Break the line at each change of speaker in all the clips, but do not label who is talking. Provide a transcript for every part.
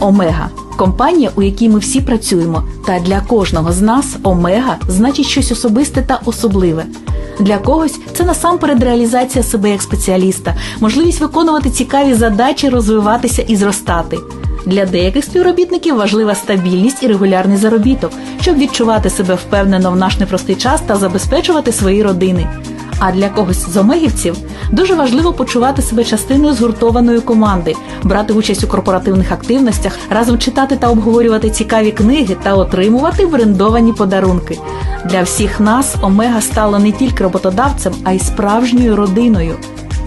Омега компанія, у якій ми всі працюємо. Та для кожного з нас Омега значить щось особисте та особливе. Для когось це насамперед реалізація себе як спеціаліста, можливість виконувати цікаві задачі, розвиватися і зростати. Для деяких співробітників важлива стабільність і регулярний заробіток, щоб відчувати себе впевнено в наш непростий час та забезпечувати свої родини. А для когось з омегівців дуже важливо почувати себе частиною згуртованої команди, брати участь у корпоративних активностях, разом читати та обговорювати цікаві книги та отримувати брендовані подарунки. Для всіх нас Омега стала не тільки роботодавцем, а й справжньою родиною.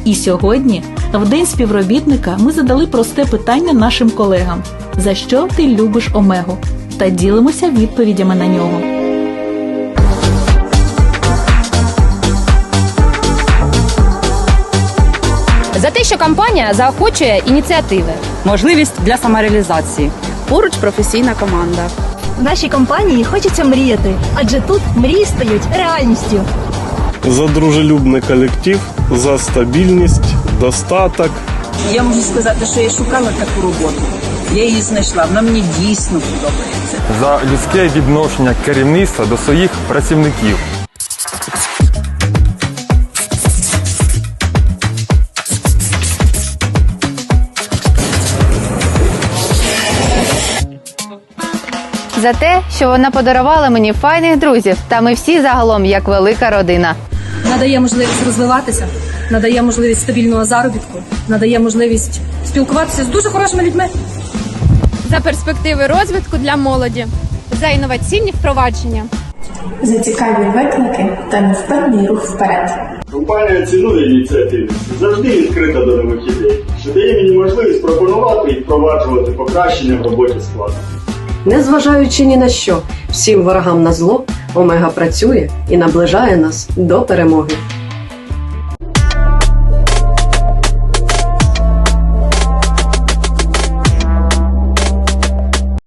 І сьогодні, в день співробітника, ми задали просте питання нашим колегам: за що ти любиш Омегу? Та ділимося відповідями на нього.
За те, що компанія заохочує ініціативи.
можливість для самореалізації.
Поруч професійна команда.
В нашій компанії хочеться мріяти, адже тут мрії стають реальністю.
за дружелюбний колектив, за стабільність, достаток.
Я можу сказати, що я шукала таку роботу. Я її знайшла. Вона мені дійсно подобається.
за людське відношення керівництва до своїх працівників.
За те, що вона подарувала мені файних друзів, та ми всі загалом як велика родина.
надає можливість розвиватися, надає можливість стабільного заробітку, надає можливість спілкуватися з дуже хорошими людьми.
за перспективи розвитку для молоді, за інноваційні впровадження.
за цікаві виклики та невпинний рух вперед.
Компанія цінує ініціативність, завжди відкрита до нових ідей, що дає мені можливість пропонувати і впроваджувати покращення в роботі складу.
Незважаючи ні на що, всім ворогам на зло, Омега працює і наближає нас до перемоги.